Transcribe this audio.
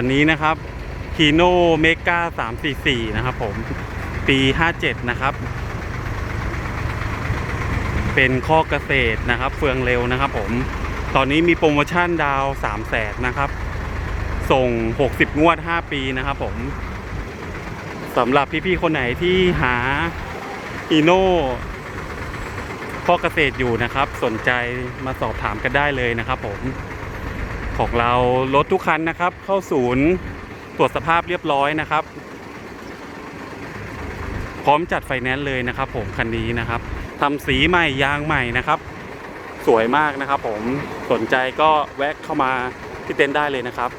คันนี้นะครับฮีโน่เมกา344 นะครับผม ปี 57 นะครับ เป็นข้อเกษตรนะครับ เฟืองเร็วนะครับผม ตอนนี้มีโปรโมชั่นดาว3แสนนะครับ ส่ง 60 งวด 5 ปีนะครับผมสำหรับพี่ๆ คนไหนที่หาอีโน่ข้อเกษตรอยู่นะครับ สนใจมาสอบถามกันได้เลยนะครับผม ของเรารถทุกคันนะครับ เข้าศูนย์ตรวจสภาพเรียบร้อยนะครับ พร้อมจัดไฟแนนซ์เลยนะครับ ผมคันนี้นะครับทำสีใหม่ยางใหม่นะครับ สวยมากนะครับ ผมสนใจก็แวะเข้ามาที่เต็นท์ได้เลยนะครับ